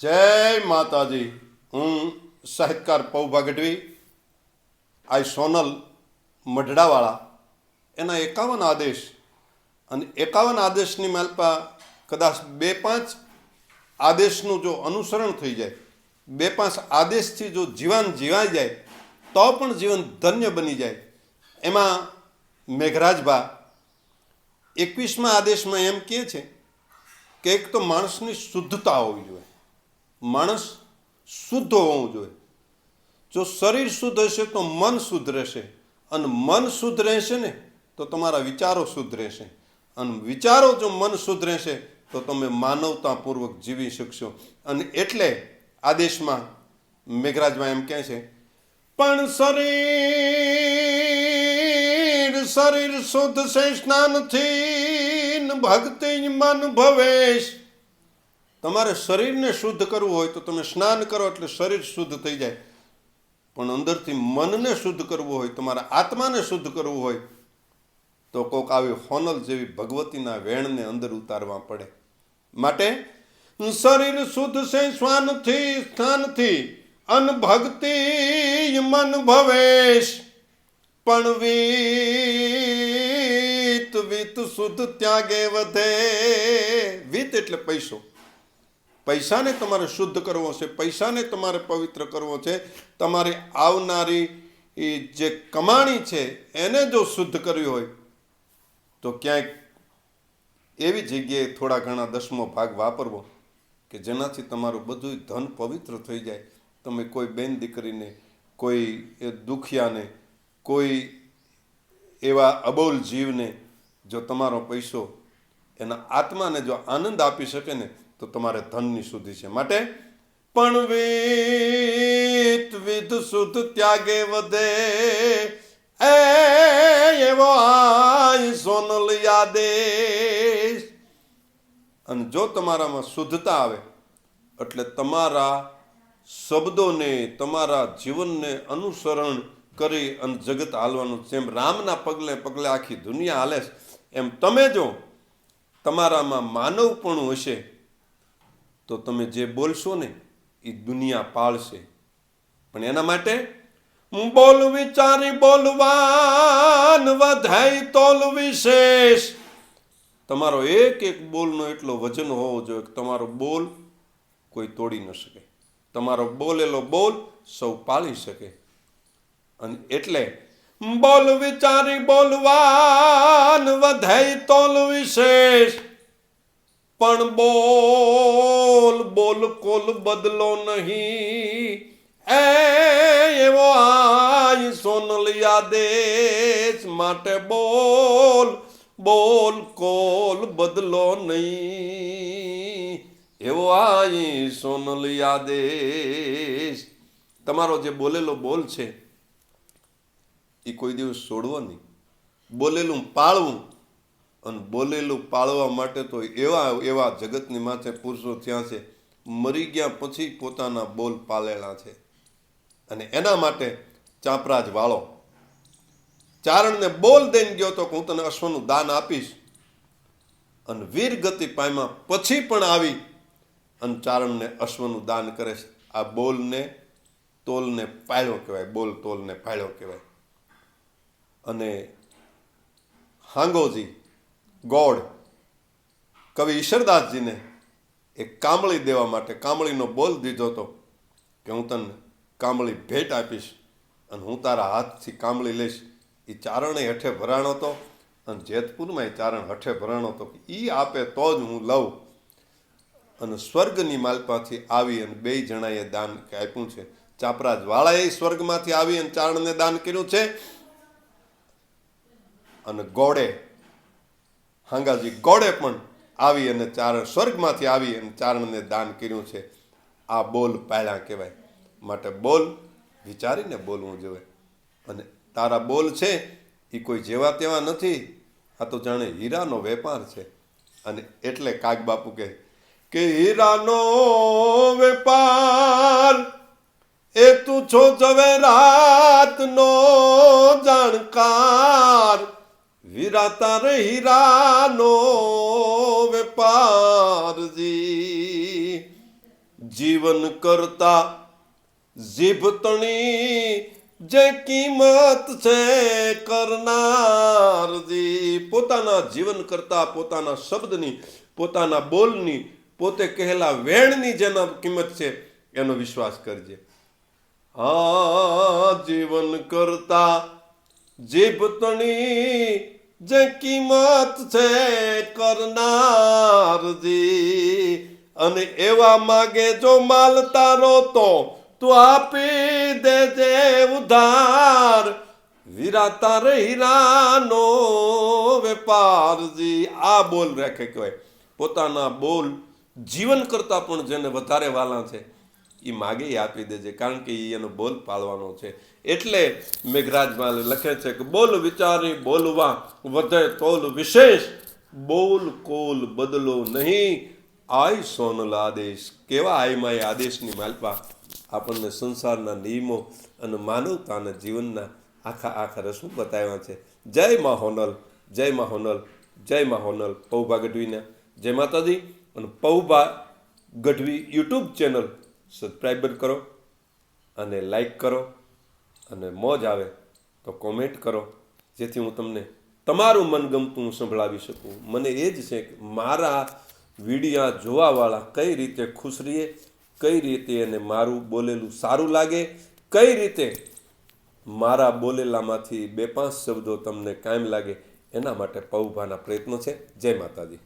જય માતાજી. હું સાહિત્યકાર પૌભા ગઢવી આ સોનલ મઢડાવાળા. એના એકાવન આદેશ. અને એકાવન આદેશની માલપા કદાચ બે પાંચ આદેશનું જો અનુસરણ થઈ જાય, બે પાંચ આદેશથી જો જીવન જીવાઈ જાય, તો પણ જીવન ધન્ય બની જાય. એમાં મેઘરાજભા એકવીસમા આદેશમાં એમ કહે છે કે એક તો માણસની શુદ્ધતા હોવી જોઈએ. માણસ શુદ્ધ હોવું જોઈએ. જો શરીર શુદ્ધ હશે તો મન શુદ્ધ રહેશે. અને મન શુદ્ધ રહેશે ને તો તમારા વિચારો શુદ્ધ રહેશે. અને વિચારો જો મન શુદ્ધ રહેશે તો તમે માનવતાપૂર્વક જીવી શકશો. અને એટલે આદેશમાં મેઘરાજમાં એમ કહે છે, પણ શરીર શરીર શુદ્ધ છે, સ્નાનથી ભક્તિ મન ભવેશ. તમારે શરીરને શુદ્ધ કરવું હોય તો તમે સ્નાન કરો એટલે શરીર શુદ્ધ થઈ જાય. પણ અંદરથી મનને શુદ્ધ કરવું હોય, તમારા આત્માને શુદ્ધ કરવું હોય, તો કોક આવી હોનલ જેવી ભગવતીના વેણને અંદર ઉતારવા પડે. માટે શરીર શુદ્ધ છે, શ્વાનથી, સ્થાનથી, અનભક્તિ મન ભવેશ. પણ વીત વીત શુદ્ધ ત્યાગે વધે. વીત એટલે પૈસો. પૈસાને તમારે શુદ્ધ કરવો છે, પૈસાને તમારે પવિત્ર કરવો છે, તમારી આવનારી જે કમાણી છે, એને જો શુદ્ધ કરવી હોય, તો ક્યાંક એવી જગ્યાએ થોડા ઘણા દસમો ભાગ વાપરવો કે જેનાથી તમારું બધું ધન પવિત્ર થઈ જાય. તમે કોઈ બેન દીકરીને, કોઈ દુખિયાને, કોઈ એવા અબોલ જીવને જો તમારો પૈસો એના આત્માને જો આનંદ આપી શકે ને તો તમારે ધનની શુદ્ધિ છે. માટે પણ વિત વિધ શુદ્ધ ત્યાગે વધે. એ એવો આય સોનલ યાદેશ અને જો તમારામાં શુદ્ધતા આવે, એટલે તમારા શબ્દોને, તમારા જીવનને અનુસરણ કરી અને જગત હાલવાનું જેમ રામના પગલે પગલે આખી દુનિયા હાલે એમ તમે જો તમારામાં માનવપણું હશે તો તમે જે બોલશો ને એ દુનિયા પાળશે. પણ એના માટે બોલ વિચારી બોલવાન વધાય તોલ વિશેષ. તમારો એક એક બોલનો એટલો વજન હોવો જોઈએ કે તમારો બોલ કોઈ તોડી ન શકે. તમારો બોલેલો બોલ સૌ પાળી શકે. અને એટલે બોલ વિચારી બોલવાન વધાય તોલ વિશેષ. પણ બોલ બોલ, કોલ બદલો નહીં. એ એવો આય સોનલિયા દેશ માટે બોલ બોલ, કોલ બદલો નહીં. એવો આય સોનલિયા દેશ તમારો જે બોલેલો બોલ છે એ કોઈ દિવસ છોડવો નહીં. બોલેલું, પાળવું અને બોલેલું પાળવા માટે તો એવા એવા જગતની માથે પુરુષો થયા છે, મરી ગયા પછી પોતાના બોલ પાલેલા છે. અને એના માટે ચાંપરાજ વાળો, ચારણને બોલ દઈને ગયો તો હું તને અશ્વનું દાન આપીશ. અને વીર ગતિ પામ્યા પછી પણ આવી અને ચારણને અશ્વનું દાન કરે છે. આ બોલને તોલને પાળ્યો કહેવાય, બોલ તોલને પાળ્યો કહેવાય. અને હાંગોજી ગોડ કવિ ઈશ્વરદાસજીને એ કામળી દેવા માટે કામળીનો બોલ દીધો હતો કે હું તને કામળી ભેટ આપીશ અને હું તારા હાથથી કામળી લઈશ. એ ચારણે હઠે ભરાણો હતો અને જેતપુરમાં એ ચારણ હઠે ભરાણો હતો એ આપે તો જ હું લઉં. અને સ્વર્ગની માલપાથી આવી અને બે જણાએ દાન આપ્યું છે. ચાપરાજ વાળાએ સ્વર્ગમાંથી આવી અને ચારણને દાન કર્યું છે. અને ગોળે હાંગાજી ગોળે પણ આવી અને ચારણ સ્વર્ગમાંથી આવી અને ચારણને દાન કર્યું છે. આ બોલ પાળ્યા કહેવાય. માટે બોલ વિચારીને બોલવું જોઈએ. અને તારા બોલ છે એ કોઈ જેવા તેવા નથી. આ તો જાણે હીરાનો વેપાર છે. અને એટલે કાગ બાપુ કહે કે હીરાનો વેપાર, એ તું છો જવે રાતનો જાણકાર. વિરાતા હીરાનો વેપારજી. જીવન કરતા જીભતણી જે કિંમત છે કરનારજી. પોતાના જીવન કરતા પોતાના શબ્દની, પોતાના બોલની, પોતે કહેલા વેણની જેના કિંમત છે એનો વિશ્વાસ કરજે. આ જીવન કરતા જીભ તણી જે કિંમત છે કરનારજી. અને એવા માગે જો માલ તારો તો તું આપી દેજે ઉધાર. વીરા તારે હીરાનો વેપારજી, આ બોલ રાખે કહેવાય. પોતાના બોલ જીવન કરતાં પણ જેને વધારે વાલા છે એ માગે એ આપી દેજે. કારણ કે એ એનો બોલ પાળવાનો છે. એટલે મેઘરાજમાં લખે છે કે, બોલ વિચારી બોલવા વધે તોલ વિશેષ, બોલ કોલ બદલો નહીં. આય સોનલ આદેશ. કેવા આયમાય આદેશની માલપા આપણને સંસારના નિયમો અને માનવતાના જીવનના આખા આખા રસમ બતાવ્યા છે. જય મા હોનલ, જય મા હોનલ, જય મા હોનલ. પૌભા ગઢવીના. જય માતાજી. અને પૌભા ગઢવી યુટ્યુબ ચેનલ સબસ્ક્રાઈબર કરો અને લાઈક કરો અને મોજ આવે તો કોમેન્ટ કરો, જેથી હું તમને તમારું મનગમતું હું સંભળાવી શકું. મને એ જ છે કે મારા વિડીયા જોવાવાળા કઈ રીતે ખુશ રહીએ, કઈ રીતે એને મારું બોલેલું સારું લાગે, કઈ રીતે મારા બોલેલામાંથી બે પાંચ શબ્દો તમને કાયમ લાગે, એના માટે પૌભાના પ્રયત્નો છે. જય માતાજી.